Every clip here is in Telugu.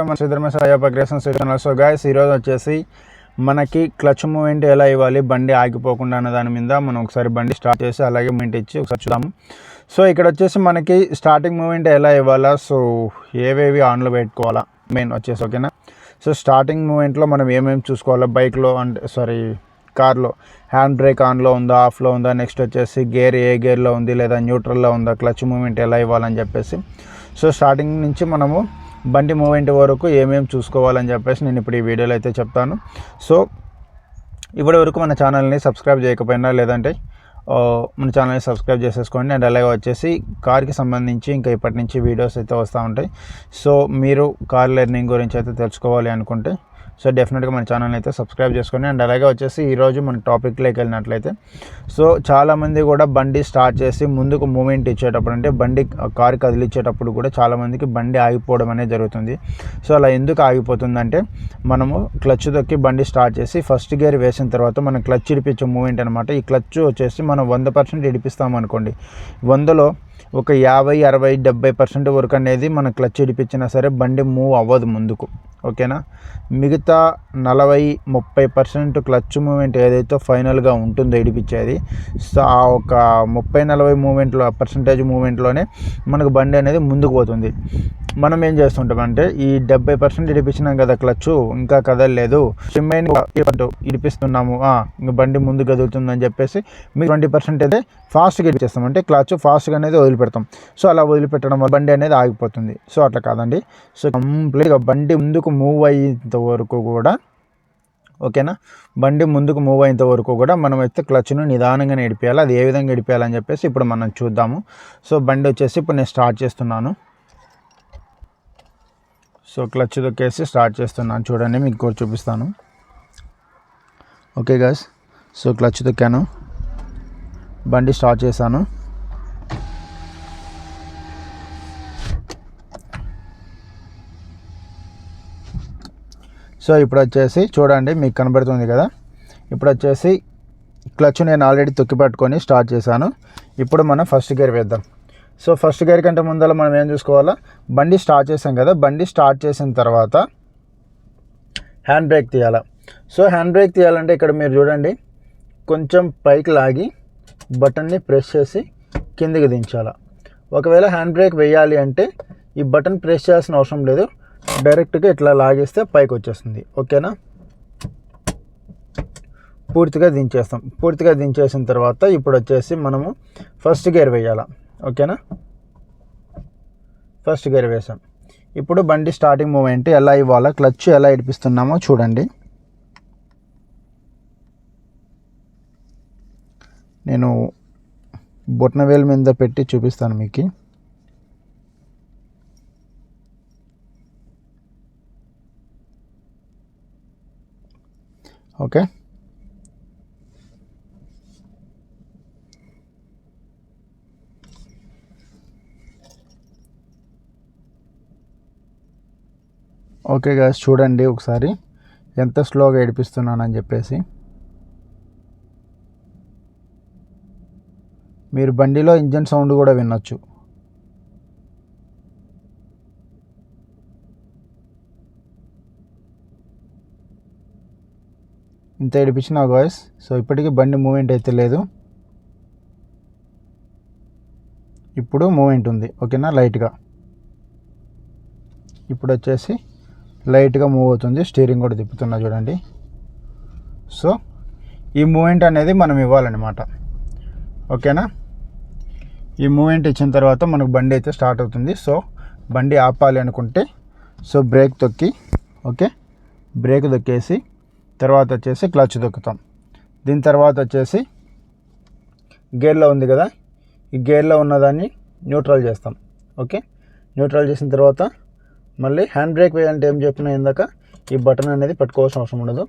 మన శ్రీధర్మేశ్వర అయ్యప్ప సో గాయస్ ఈరోజు వచ్చేసి మనకి క్లచ్ మూమెంట్ ఎలా ఇవ్వాలి బండి ఆగిపోకుండా అన్న దాని మీద మనం ఒకసారి బండి స్టార్ట్ చేసి అలాగే మూమెంట్ ఇచ్చి ఒకసారి చూద్దాము సో ఇక్కడ వచ్చేసి మనకి స్టార్టింగ్ మూమెంట్ ఎలా ఇవ్వాలా సో ఏవేవి ఆన్లో పెట్టుకోవాలా మెయిన్ వచ్చేసి ఓకేనా సో స్టార్టింగ్ మూమెంట్లో మనం ఏమేమి చూసుకోవాలా బైక్లో అంటే సారీ కార్లో హ్యాండ్ బ్రేక్ ఆన్లో ఉందా ఆఫ్లో ఉందా నెక్స్ట్ వచ్చేసి గేర్ ఏ గేర్లో ఉంది లేదా న్యూట్రల్లో ఉందా క్లచ్ మూమెంట్ ఎలా ఇవ్వాలని చెప్పేసి. సో స్టార్టింగ్ నుంచి మనము బండి మూమెంట్ వరకు ఏమేమి చూసుకోవాలని చెప్పేసి నేను ఇప్పుడు ఈ వీడియోలో అయితే చెప్తాను. సో ఇప్పటి వరకు మన ఛానల్ని సబ్స్క్రైబ్ చేయకపోయినా లేదంటే మన ఛానల్ని సబ్స్క్రైబ్ చేసేసుకోండి. అండ్ అలాగే వచ్చేసి కార్కి సంబంధించి ఇంకా ఇప్పటి నుంచి వీడియోస్ అయితే వస్తూ ఉంటాయి. సో మీరు కార్ లెర్నింగ్ గురించి అయితే తెలుసుకోవాలి అనుకుంటే సో డెఫినెట్గా మన ఛానల్ని అయితే సబ్స్క్రైబ్ చేసుకోండి. అండ్ అలాగే వచ్చేసి ఈరోజు మన టాపిక్లోకి వెళ్ళినట్లయితే సో చాలామంది కూడా బండి స్టార్ట్ చేసి ముందుకు మూమెంట్ ఇచ్చేటప్పుడు అంటే బండి కారు కదిలిచ్చేటప్పుడు కూడా చాలామందికి బండి ఆగిపోవడం అనేది జరుగుతుంది. సో అలా ఎందుకు ఆగిపోతుందంటే మనము క్లచ్ దొక్కి బండి స్టార్ట్ చేసి ఫస్ట్ గేర్ వేసిన తర్వాత మనం క్లచ్ ఇడిపించే మూమెంట్ అనమాట ఈ క్లచ్ వచ్చేసి మనం వంద పర్సెంట్ ఇడిపిస్తాం అనుకోండి. వందలో ఒక యాభై అరవై డెబ్బై పర్సెంట్ వరకు అనేది మన క్లచ్ ఇడిపించినా సరే బండి మూవ్ అవ్వదు ముందుకు. ఓకేనా? మిగతా నలభై ముప్పై పర్సెంట్ క్లచ్ మూమెంట్ ఏదైతే ఫైనల్గా ఉంటుందో ఇడిపించేది సో ఆ ఒక ముప్పై నలభై మూమెంట్లో పర్సంటేజ్ మూమెంట్లోనే మనకు బండి అనేది ముందుకు పోతుంది. మనం ఏం చేస్తుంటామంటే ఈ డెబ్బై పర్సెంట్ ఇడిపించినాం కదా క్లచ్ ఇంకా కదలలేదు. రిమైన్ ఇడిపిస్తున్నాము. ఇంకా బండి ముందు కదులుతుందని చెప్పేసి మీకు ట్వంటీ పర్సెంట్ అయితే ఫాస్ట్గా ఇడిపిస్తాం. అంటే క్లచ్ ఫాస్ట్గా అనేది వదిలిపెడతాం. సో అలా వదిలిపెట్టడం వల్ల బండి అనేది ఆగిపోతుంది. సో అట్లా కాదండి. సో కంప్లీట్గా బండి ముందుకు మూవ్ అయ్యేంత వరకు కూడా ఓకేనా? బండి ముందుకు మూవ్ అయ్యేంత వరకు కూడా మనం అయితే క్లచ్ను నిదానంగా నడిపేయాలి అది ఏ విధంగా నడిపేయాలని చెప్పేసి ఇప్పుడు మనం చూద్దాము. సో బండి వచ్చేసి ఇప్పుడు నేను స్టార్ట్ చేస్తున్నాను. సో క్లచ్ దొక్కేసి స్టార్ట్ చేస్తున్నాను. చూడండి మీకు కూడా చూపిస్తాను. ఓకే గాస్ సో క్లచ్ దొక్కాను. బండి స్టార్ట్ చేశాను. సో ఇప్పుడు వచ్చేసి చూడండి మీకు కనబడుతుంది కదా? ఇప్పుడు వచ్చేసి క్లచ్ నేను ఆల్రెడీ తొక్కి పట్టుకొని స్టార్ట్ చేశాను. ఇప్పుడు మనం ఫస్ట్ గేర్ వేద్దాం. సో ఫస్ట్ గేర్ కంటే ముందర మనం ఏం చూసుకోవాలా? బండి స్టార్ట్ చేసాం కదా బండి స్టార్ట్ చేసిన తర్వాత హ్యాండ్ బ్రేక్ తీయాలా. సో హ్యాండ్ బ్రేక్ తీయాలంటే ఇక్కడ మీరు చూడండి కొంచెం పైకి లాగి బటన్ని ప్రెస్ చేసి కిందికి దించాలా. ఒకవేళ హ్యాండ్ బ్రేక్ వేయాలి అంటే ఈ బటన్ ప్రెస్ చేయాల్సిన అవసరం లేదు డైరెక్ట్గా ఇట్లా లాగేస్తే పైకి వచ్చేస్తుంది. ఓకేనా? పూర్తిగా దించేస్తాం. పూర్తిగా దించేసిన తర్వాత ఇప్పుడు వచ్చేసి మనము ఫస్ట్ గేర్ వేయాలా. ఓకేనా? ఫస్ట్ గేర్ వేసాం. ఇప్పుడు బండి స్టార్టింగ్ మూమెంట్ ఎలా ఇవ్వాలా క్లచ్ ఎలా ఇడిపిస్తున్నామో చూడండి. నేను బొట్నవేల్ మీద పెట్టి చూపిస్తాను మీకు. ఓకే? ఓకే గాస్ చూడండి ఒకసారి. ఎంత స్లోగా ఏడిపిస్తున్నానని చెప్పేసి. మీరు బండిలో ఇంజన్ సౌండ్ కూడా వినొచ్చు. ఇంత ఏడిపించిన వాయిస్ సో ఇప్పటికీ బండి మూమెంట్ అయితే లేదు. ఇప్పుడు మూమెంట్ ఉంది. ఓకేనా లైట్గా ఇప్పుడు వచ్చేసి లైట్గా మూవ్ అవుతుంది. స్టీరింగ్ కూడా తిప్పుతున్నా చూడండి. సో ఈ మూమెంట్ అనేది మనం ఇవ్వాలన్నమాట. ఓకేనా? ఈ మూమెంట్ ఇచ్చిన తర్వాత మనకు బండి అయితే స్టార్ట్ అవుతుంది. సో బండి ఆపాలి అనుకుంటే సో బ్రేక్ తొక్కి ఓకే? బ్రేక్ తొక్కేసి తర్వాత వచ్చేసి క్లచ్ తొక్కుతాం. దీని తర్వాత వచ్చేసి గేర్లో ఉంది కదా? ఈ గేర్లో ఉన్నదాన్ని న్యూట్రల్ చేస్తాం. ఓకే? న్యూట్రల్ చేసిన తర్వాత మళ్ళీ హ్యాండ్ బ్రేక్ వేయాలంటే ఏం చెప్పిన ఇందాక ఈ బటన్ అనేది పెట్టుకోవాల్సిన అవసరం ఉండదు.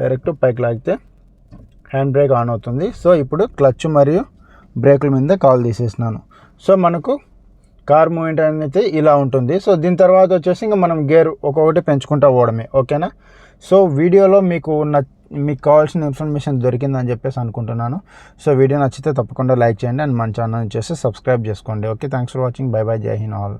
డైరెక్ట్ పైకి లాగితే హ్యాండ్ బ్రేక్ ఆన్ అవుతుంది. సో ఇప్పుడు క్లచ్ మరియు బ్రేకుల మీద కాల్ తీసేసినాను సో మనకు కార్ మూమెంట్ అనేది ఇలా ఉంటుంది. సో దీని తర్వాత వచ్చేసి ఇంకా మనం గేర్ ఒక్కొక్కటి పెంచుకుంటూ పోవడమే. ఓకేనా సో వీడియోలో మీకు న మీకు కావాల్సిన ఇన్ఫర్మేషన్ దొరికిందని చెప్పేసి అనుకుంటున్నాను. సో వీడియో నచ్చితే తప్పకుండా లైక్ చేయండి. అండ్ మన ఛానల్ వచ్చేసి సబ్స్క్రైబ్ చేసుకోండి. Okay thanks for watching bye bye జై హిన్ ఆల్